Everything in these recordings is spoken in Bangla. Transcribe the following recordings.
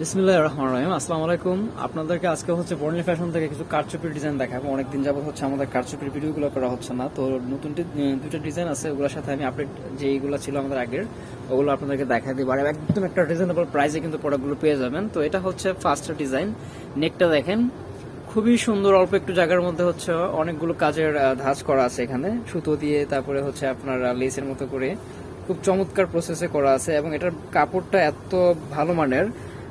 বিসমিল্লাহ রহমান রহিম, আসসালামু আলাইকুম। আপনাদেরকে আজকে হচ্ছে বর্ণিল ফ্যাশন থেকে কিছু কারচুপির ডিজাইন দেখাবো। অনেকদিন যাবত হচ্ছে আমাদের কারচুপির ভিডিওগুলো করা হচ্ছে না। তো নতুন দুটো ডিজাইন আছে, ওগুলোর সাথে আমি আপডেট যেইগুলো ছিল আমাদের আগের, ওগুলো আপনাদেরকে দেখাই দিব। আর একদম একটা রিজনেবল প্রাইসে কিন্তু প্রোডাক্টগুলো পেয়ে যাবেন। তো এটা হচ্ছে ফার্স্ট ডিজাইন নেকটা দেখেন, খুবই সুন্দর, অল্প একটু জায়গার মধ্যে হচ্ছে অনেকগুলো কাজের ধাঁচ করা আছে এখানে। সুতো দিয়ে তারপরে হচ্ছে আপনার লেসের মতো করে। খুব চমৎকার প্রসেসে করা আছে এবং এটার কাপড়টা এত ভালো মানের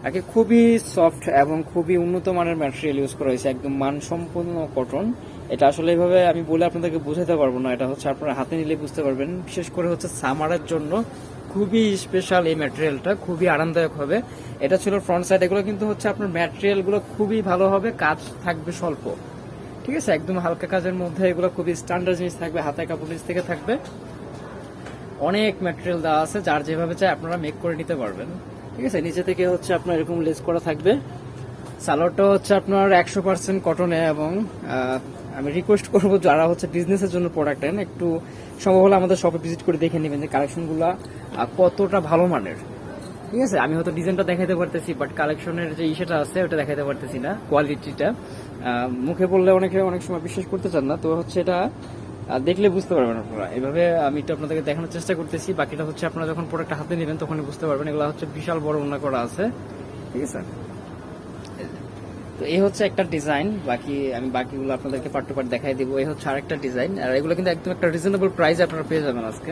আগে খুবই সফট এবং খুবই উন্নত মানের ম্যাটেরিয়াল ইউজ করা হয়েছে, একদম মানসম্পন্ন কটন এটা আসলে এইভাবে আমি বলে আপনাদেরকে বোঝাতে পারব না, এটা হচ্ছে আপনারা হাতে নিলে বুঝতে পারবেন। বিশেষ করে হচ্ছে সামারের জন্য খুবই স্পেশাল এই ম্যাটেরিয়ালটা খুবই আরামদায়ক হবে। এটা ছিল ফ্রন্ট সাইড এগুলো কিন্তু হচ্ছে আপনার ম্যাটেরিয়ালগুলো খুবই ভালো হবে, কাজ থাকবে স্বল্প। ঠিক আছে? একদম হালকা কাজের মধ্যে এগুলো খুবই স্ট্যান্ডার্ড জিনিস থাকবে, হাতে কাপড় নিচ থেকে থাকবে। অনেক ম্যাটেরিয়াল দেওয়া আছে, যার যেভাবে চাই আপনারা মেক করে নিতে পারবেন। ঠিক আছে, নিচে থেকে হচ্ছে আপনার এরকম লেস করা থাকবে। সালোয়ারটা হচ্ছে আপনার একশো পার্সেন্ট কটনে এবং আমি রিকোয়েস্ট করব যারা হচ্ছে বিজনেসের জন্য প্রোডাক্ট নেন, একটু সম্ভব হলে আমাদের শপে ভিজিট করে দেখে নেবেন যে কালেকশনগুলো কতটা ভালো মানের। ঠিক আছে, আমি হয়তো ডিজাইনটা দেখাতে পারতেছি বাট কালেকশনের যে ইসেটা আছে, ওটা দেখাতে পারতেছি না কোয়ালিটিটা মুখে বললে অনেকে অনেক সময় বিশ্বাস করতে চান না, তো হচ্ছে এটা দেখলে বুঝতে পারবেন আপনারা। এভাবে আমি এটা আপনাদেরকে দেখানোর চেষ্টা করতেছি। বাকিটা হচ্ছে আপনারা যখন প্রোডাক্টটা হাতে নেবেন, তখনই বুঝতে পারবেন। এগুলো হচ্ছে বিশাল বড় উন্না করা আছে। ঠিক আছে? তো এই হচ্ছে একটা ডিজাইন বাকি আমি বাকিগুলো আপনাদেরকে পার্ট টু পার্ট দেখাই দিব। এই হচ্ছে আরেকটা ডিজাইন আর এগুলো কিন্তু একদম একটা রিজনেবল প্রাইস আপনারা পেয়ে যাবেন আজকে।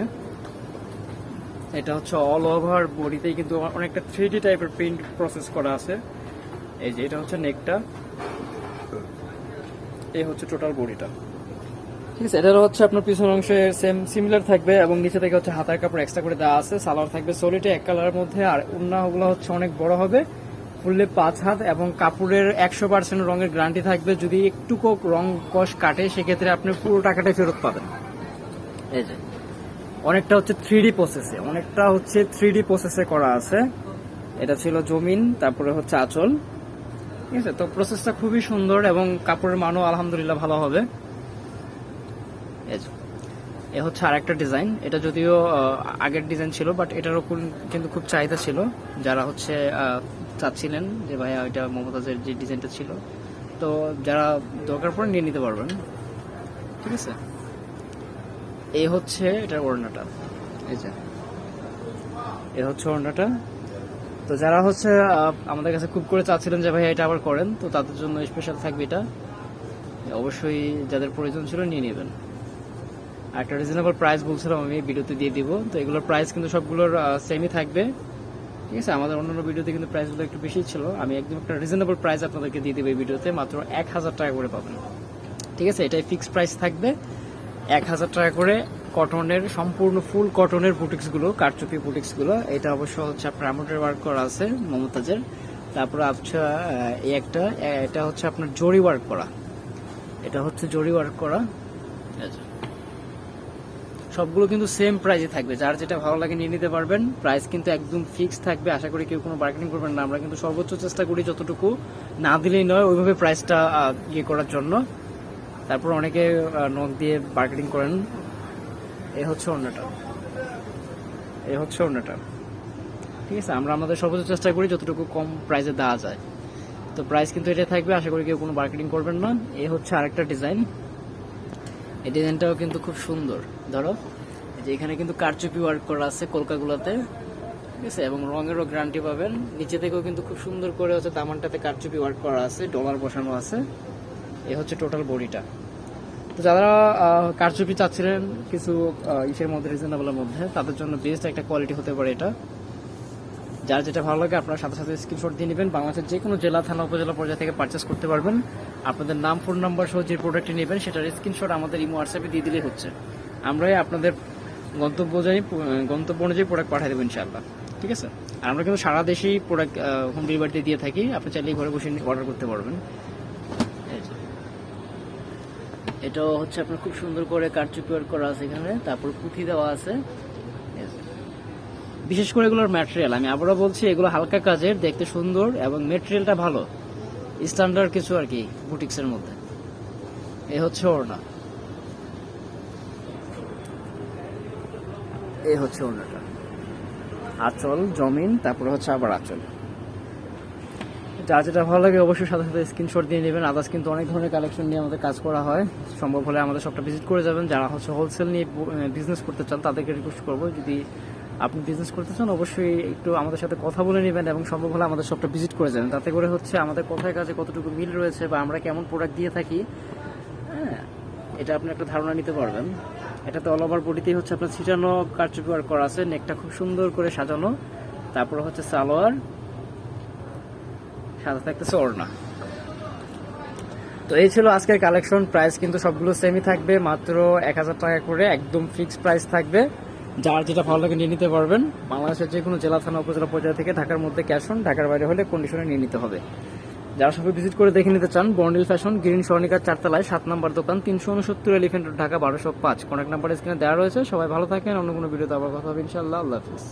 এটা হচ্ছে অল ওভার বডিতেই কিন্তু অনেকটা থ্রি টাইপের প্রিন্ট প্রসেস করা আছে। এই যে এটা হচ্ছে নেকটা এই হচ্ছে টোটাল বডিটা। ঠিক আছে এটার হচ্ছে আপনার পিছন অংশে সেম সিমিলার থাকবে এবং নিচে থেকে হচ্ছে হাতার কাপড় এক্সট্রা করে দেওয়া আছে। সালোয়ার থাকবে সোলিটে এক কালারের মধ্যে, আর উন্নাগুলো হচ্ছে অনেক বড় হবে। ফুললে পাঁচ হাত এবং কাপড়ের একশো পার্সেন্ট রঙের গ্যারান্টি থাকবে। যদি একটুকু রং কষ কাটে, সেক্ষেত্রে আপনি পুরো টাকাটাই ফেরত পাবেন। এই যে, অনেকটা হচ্ছে থ্রি প্রসেসে অনেকটা হচ্ছে থ্রি প্রসেসে করা আছে। এটা ছিল জমিন, তারপরে হচ্ছে আঁচল। ঠিক আছে, তো প্রসেসটা খুবই সুন্দর এবং কাপড়ের মানও আলহামদুলিল্লাহ ভালো হবে। এ হচ্ছে আরেকটা ডিজাইন এটা যদিও আগের ডিজাইন ছিল বাট এটারও কোন- কিন্তু খুব চাহিদা ছিল। যারা হচ্ছে চাচ্ছিলেন যে ভাইয়া ওইটা মমতাজের যে ডিজাইনটা ছিল, তো যারা দরকার পড়ে নিয়ে নিতে পারবেন। ঠিক আছে? এই হচ্ছে এটার ওড়নাটা। এই যে। এ হচ্ছে ওড়নাটা। তো যারা হচ্ছে আমাদের কাছে খুব করে চাচ্ছিলেন যে ভাই এটা আবার করেন, তো তাদের জন্য স্পেশাল থাকবে এটা। অবশ্যই যাদের প্রয়োজন ছিল নিয়ে নেবেন। আর একটা রিজনেবল প্রাইস বলছিলাম আমি ভিডিওতে দিয়ে দিব। তো এগুলোর প্রাইস কিন্তু সবগুলোর সেমই থাকবে। ঠিক আছে? আমাদের অন্যান্য ভিডিওতে কিন্তু প্রাইসগুলো একটু বেশি ছিল। আমি একদম একটা রিজনেবল প্রাইস আপনাদেরকে দিয়ে দেবো এই ভিডিওতে মাত্র এক হাজার টাকা করে পাবেন। ঠিক আছে? এটাই ফিক্সড প্রাইস থাকবে। এক হাজার টাকা করে কটনের সম্পূর্ণ ফুল কটনের বুটিক্সগুলো কারচুপি বুটিক্সগুলো এটা অবশ্য হচ্ছে আপনার ওয়ার্ক করা আছে, মমতাজের। তারপরে আচ্ছা এই একটা এটা হচ্ছে আপনার জরি ওয়ার্ক করা। এটা হচ্ছে জরি ওয়ার্ক করা। যে। সবগুলো কিন্তু সেম প্রাইসে থাকবে। যার যেটা ভালো লাগে নিয়ে নিতে পারবেন। প্রাইস কিন্তু একদম ফিক্স থাকবে। আশা করি কেউ কোনো বার্গেনিং করবেন না। আমরা কিন্তু সর্বোচ্চ চেষ্টা করি যতটুকু না দিলেই নয়, ওইভাবে প্রাইসটা ইয়ে করার জন্য। তারপর অনেকে নখ দিয়ে বার্গেনিং করেন। এ হচ্ছে অন্যটা। এ হচ্ছে অন্যটা। ঠিক আছে? আমরা আমাদের সর্বোচ্চ চেষ্টা করি যতটুকু কম প্রাইসে দেওয়া যায়। তো প্রাইস কিন্তু এটা থাকবে। আশা করি কেউ কোনো মার্কেটিং করবেন না। এ হচ্ছে আরেকটা ডিজাইন এই ডিজাইনটাও কিন্তু খুব সুন্দর। ধরো যে এখানে কিন্তু কারচুপি ওয়ার্ক করা আছে কলকাগুলোতে, ঠিক আছে? এবং রঙেরও গ্যারান্টি পাবেন। নিচে থেকেও কিন্তু খুব সুন্দর করে হচ্ছে দামানটাতে কারচুপি ওয়ার্ক করা আছে, ডলার বসানো আছে। এ হচ্ছে টোটাল বডিটা। তো যারা কারচুপি চাচ্ছিলেন কিছু ইসের মধ্যে রিজনেবলের মধ্যে, তাদের জন্য বেস্ট একটা কোয়ালিটি হতে পারে এটা। যার যেটা ভালো লাগে, আপনারা সাথে সাথে স্ক্রিনশট দিয়ে নেবেন। বাংলাদেশের যে কোনো জেলা, থানা, উপজেলা পর্যায়ে থেকে পারচেস করতে পারবেন। আপনাদের নাম ফোন নাম্বার সহ যে প্রোডাক্টটি নেবেন, সেটার স্ক্রিনশট আমাদের ইমো হোয়াটসঅ্যাপে দিয়ে দিলেই হচ্ছে। আমরাই আপনাদের গন্তব্য অনুযায়ী গন্তব্য অনুযায়ী প্রোডাক্ট পাঠিয়ে দেবো ইনশাআল্লাহ। ঠিক আছে? আর আমরা কিন্তু সারা দেশেই প্রোডাক্ট হোম ডেলিভারিতে দিয়ে থাকি। আপনি চাইলেই ঘরে বসে অর্ডার করতে পারবেন। এটাও হচ্ছে আপনার খুব সুন্দর করে কারচুপি ওয়ার্ক করা আছে এখানে। তারপর পুঁথি দেওয়া আছে। বিশেষ করে এগুলোর ম্যাটেরিয়াল আমি আবারও বলছি, এগুলো হালকা কাজের, দেখতে সুন্দর এবং ম্যাটেরিয়ালটা ভালো। স্ট্যান্ডার্ড কিছু আর কি বুটিক্সের মধ্যে। এ হচ্ছে ওড়না। এ হচ্ছে ওড়নাটা। আঁচল, জমিন, তারপরে হচ্ছে আবার আঁচল। যা যেটা ভালো লাগে অবশ্যই সাথে সাথে স্ক্রিনশট দিয়ে নেবেন। আদার্স কিন্তু অনেক ধরনের কালেকশন নিয়ে আমাদের কাজ করা হয়। সম্ভব হলে আমাদের সবটা ভিজিট করে যাবেন। যারা হচ্ছে হোলসেল নিয়ে বিজনেস করতে চান, তাদেরকে রিকোয়েস্ট করব। যদি আপনি বিজনেস করতে চান, অবশ্যই একটু আমাদের সাথে কথা বলে নেবেন এবং সম্ভব হলে আমাদের সবটা ভিজিট করে যাবেন। তাতে করে হচ্ছে আমাদের কথায় কাজে কতটুকু মিল রয়েছে বা আমরা কেমন প্রোডাক্ট দিয়ে থাকি হ্যাঁ এটা আপনি একটা ধারণা নিতে পারবেন। এটাতে অল ওভার বডিতেই হচ্ছে আপনার ছিটানো কারচুপি ওয়ার্ক করা আছে নেকটা খুব সুন্দর করে সাজানো। তারপরে হচ্ছে সালোয়ার সাথে থাকতেছে ওড়না। তো এই ছিল আজকের কালেকশন প্রাইস কিন্তু সবগুলো সেমই থাকবে, মাত্র এক হাজার টাকা করে একদম ফিক্সড প্রাইস থাকবে। যার যেটা ভালো লাগে নিয়ে নিতে পারবেন। বাংলাদেশের যে কোনো জেলা, থানা, উপজেলা পর্যায়ে থেকে ঢাকার মধ্যে ক্যাশ অন ঢাকার বাইরে হলে কন্ডিশনে নিয়ে নিতে হবে। যারা সবাই ভিজিট করে দেখে নিতে চান বর্ণিল ফ্যাশন গ্রিন স্বর্ণিকার চারতলায়, সাত নম্বর দোকান, তিনশো উনসত্তর এলিফেন্ট ঢাকা, বারোশো পাঁচ। কন্ট্যাক্ট নাম্বার স্ক্রিনে দেওয়া রয়েছে। সবাই ভালো থাকেন। অন্য কোনো ভিডিওতে আবার কথা হবে ইনশাল্লাহ আল্লাহ হাফিজ।